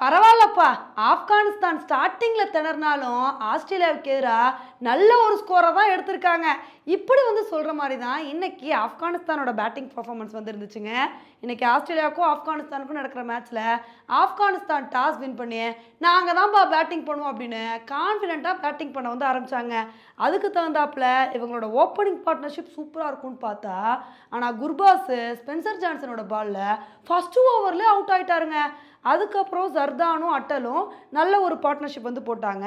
பரவாயில்லப்பா. ஆப்கானிஸ்தான் ஸ்டார்டிங்கில் திணறினாலும் ஆஸ்திரேலியாவுக்கு எதிராக நல்ல ஒரு ஸ்கோரை தான் எடுத்திருக்காங்க. இப்படி வந்து சொல்கிற மாதிரி தான் இன்றைக்கி ஆப்கானிஸ்தானோட பேட்டிங் பர்ஃபார்மன்ஸ் வந்து இருந்துச்சுங்க இன்றைக்கி ஆஸ்திரேலியாவுக்கும் ஆப்கானிஸ்தானுக்கும் நடக்கிற மேட்ச்சில் ஆப்கானிஸ்தான் டாஸ் வின் பண்ணி நாங்கள் தான்ப்பா பேட்டிங் பண்ணுவோம் அப்படின்னு கான்ஃபிடெண்ட்டாக பேட்டிங் பண்ண வந்து ஆரம்பித்தாங்க அதுக்கு தகுந்தாப்பில் இவங்களோட ஓப்பனிங் பார்ட்னர்ஷிப் சூப்பராக இருக்கும்னு பார்த்தா ஆனால் குர்பாஸ் ஸ்பென்சர் ஜான்சனோட பாலில் ஃபஸ்ட்டு ஓவர்லேயே அவுட் ஆகிட்டாருங்க அதுக்கப்புறம் ஜர்தானும் அட்டலும் நல்ல ஒரு பார்ட்னர்ஷிப் வந்து போட்டாங்க.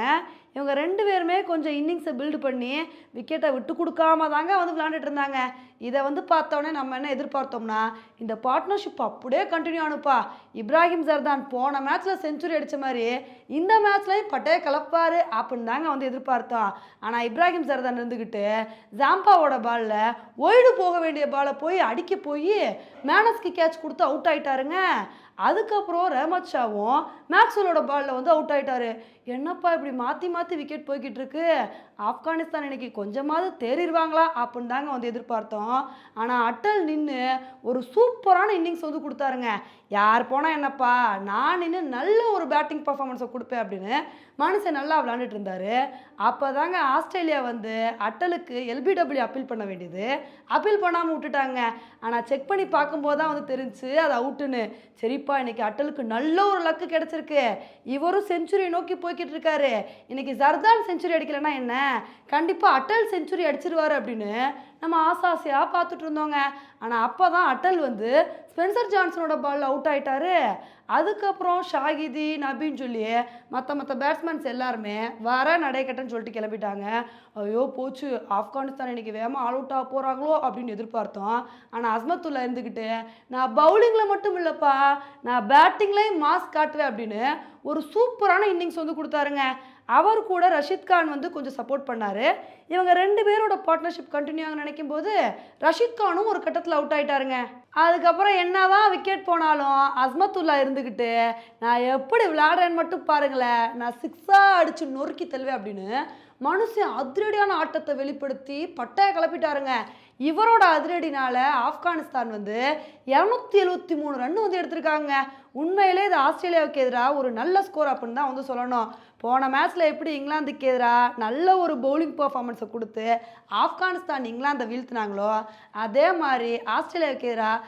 இவங்க ரெண்டு பேருமே கொஞ்சம் இன்னிங்ஸை பில்டு பண்ணி விக்கெட்டை விட்டு கொடுக்காம தாங்க வந்து விளாண்டுட்டு இருந்தாங்க. இதை வந்து பார்த்தோன்னே நம்ம என்ன எதிர்பார்த்தோம்னா இந்த பார்ட்னர்ஷிப் அப்படியே கண்டினியூ ஆனுப்பா. இப்ராஹிம் ஜர்தான் போன மேட்ச்சில் செஞ்சுரி அடித்த மாதிரி இந்த மேட்ச்லையும் பட்டையை கலப்பார் அப்படின்னு தாங்க வந்து எதிர்பார்த்தோம் ஆனால் இப்ராஹிம் ஜர்தான் இருந்துக்கிட்டு ஜாம்பாவோட பாலில் ஒய்டு போக வேண்டிய பாலை போய் அடிக்க போய் மேனஸ்க்கு கேட்ச் கொடுத்து அவுட் ஆகிட்டாருங்க அதுக்கப்புறம் ரேமச்சாவும் ஷாவும் பாலில் வந்து அவுட் ஆகிட்டாரு என்னப்பா இப்படி மாற்றி மாற்றி விக்கெட் போய்கிட்டு இருக்கு? ஆப்கானிஸ்தான் இன்னைக்கு கொஞ்சமாவது தேறிடுவாங்களா அப்படின்னு தாங்க வந்து எதிர்பார்த்தோம். ஆனால் அட்டல் நின்று ஒரு சூப்பரான இன்னிங்ஸ் வந்து கொடுத்தாருங்க. யார் போனால் என்னப்பா? நான் நின்று நல்ல ஒரு பேட்டிங் பர்ஃபார்மன்ஸை கொடுப்பேன் அப்படின்னு மனுஷன் நல்லா விளாண்டுட்டு இருந்தார் அப்போ தாங்க ஆஸ்திரேலியா வந்து அட்டலுக்கு எல்பிடபிள்யூ அப்பீல் பண்ண வேண்டியது. அப்பீல் பண்ணாமல் விட்டுட்டாங்க. ஆனால் செக் பண்ணி பார்க்கும்போது தான் வந்து தெரிஞ்சு அது அவுட்டுன்னு சரிப்பா இன்னைக்கு அட்டலுக்கு நல்ல ஒரு லக்கு கிடச்சிருக்கு. இவரும் செஞ்சுரி நோக்கி போய்கிட்டு இருக்காரு இன்றைக்கி ஜர்தான் செஞ்சுரி அடிக்கலைன்னா என்ன? கண்டிப்பாக அட்டல் செஞ்சுரி அடிச்சிருவாரு அப்படின்னு நம்ம ஆசாசியாக பார்த்துட்டு இருந்தோங்க ஆனால் அப்போ தான் அட்டல் வந்து ஸ்பென்சர் ஜான்சனோட பால் அவுட் ஆயிட்டாரு. அதுக்கப்புறம் ஷாகிதி நபின்னு சொல்லி மற்ற மற்ற பேட்ஸ்மேன்ஸ் எல்லாருமே வர நடைக்கட்டன்னு சொல்லிட்டு கிளம்பிட்டாங்க. ஐயோ போச்சு. ஆப்கானிஸ்தான் இன்னைக்கு வேகமாக ஆல் அவுட் ஆக போகிறாங்களோ அப்படின்னு எதிர்பார்த்தோம். ஆனால் அஸ்மத்துல்லா இருந்துக்கிட்டு நான் பவுலிங்கில் மட்டும் இல்லைப்பா நான் பேட்டிங்லேயும் மாஸ் காட்டுவேன் அப்படின்னு ஒரு சூப்பரான இன்னிங்ஸ் வந்து கொடுத்தாருங்க. அவர் கூட ரஷீத் கான் வந்து கொஞ்சம் சப்போர்ட் பண்ணார். இவங்க ரெண்டு பேரோட பார்ட்னர்ஷிப் கண்டினியூ ஆக நினைக்கும் போது ரஷித் கானும் ஒரு கட்டத்தில் அவுட் ஆயிட்டாருங்க. அதுக்கப்புறம் என்னதான் விக்கெட் போனாலும் அஸ்மத்துல்லா இருந்துக்கிட்டு நான் எப்படி விளையாடுறேன்னு மட்டும் பாருங்களேன். நான் சிக்ஸாக அடித்து நொறுக்கி தள்ளுவேன் அப்படின்னு மனுஷன் அதிரடியான ஆட்டத்தை வெளிப்படுத்தி பட்டையை கிளப்பிட்டாருங்க. இவரோட அதிரடினால ஆப்கானிஸ்தான் வந்து இரநூத்தி எழுபத்தி மூணு ரன் வந்து எடுத்திருக்காங்க. உண்மையிலே இது ஆஸ்திரேலியாவுக்கு எதிராக ஒரு நல்ல ஸ்கோர் அப்படின்னு தான் வந்து சொல்லணும். போன மேட்ச்சில் எப்படி இங்கிலாந்துக்கு எதிராக நல்ல ஒரு பவுலிங் பர்ஃபார்மன்ஸை கொடுத்து ஆப்கானிஸ்தான் இங்கிலாந்தை வீழ்த்தினாங்களோ அதே மாதிரி ஆஸ்திரேலியாவுக்கு எதிராக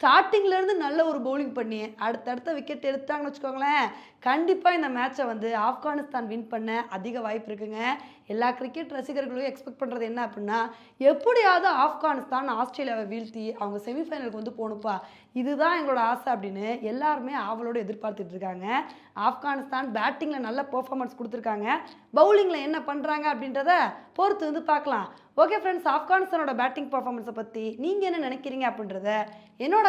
ஸ்டார்டிங்லேருந்து நல்ல ஒரு பவுலிங் பண்ணி அடுத்தடுத்த விக்கெட் எடுத்தாங்கன்னு வச்சுக்கோங்களேன் கண்டிப்பாக இந்த மேட்சை வந்து ஆப்கானிஸ்தான் வின் பண்ண அதிக வாய்ப்பு இருக்குங்க. எல்லா கிரிக்கெட் ரசிகர்களும் எக்ஸ்பெக்ட் பண்ணுறது என்ன அப்படின்னா எப்படியாவது ஆப்கானிஸ்தான் ஆஸ்திரேலியாவை வீழ்த்தி அவங்க செமிஃபைனலுக்கு வந்து போகணுப்பா இதுதான் எங்களோட ஆசை அப்படின்னு எல்லாருமே ஆவலோடு எதிர்பார்த்துட்டு இருக்காங்க. ஆப்கானிஸ்தான் பேட்டிங்கில் நல்ல பர்ஃபார்மன்ஸ் கொடுத்துருக்காங்க. பவுலிங்கில் என்ன பண்ணுறாங்க அப்படின்றத பொறுத்து வந்து பார்க்கலாம். ஓகே ஃப்ரெண்ட்ஸ் ஆப்கானிஸ்தானோட பேட்டிங் பர்ஃபார்மன்ஸை பற்றி நீங்கள் என்ன நினைக்கிறீங்க அப்படின்றத என்னோட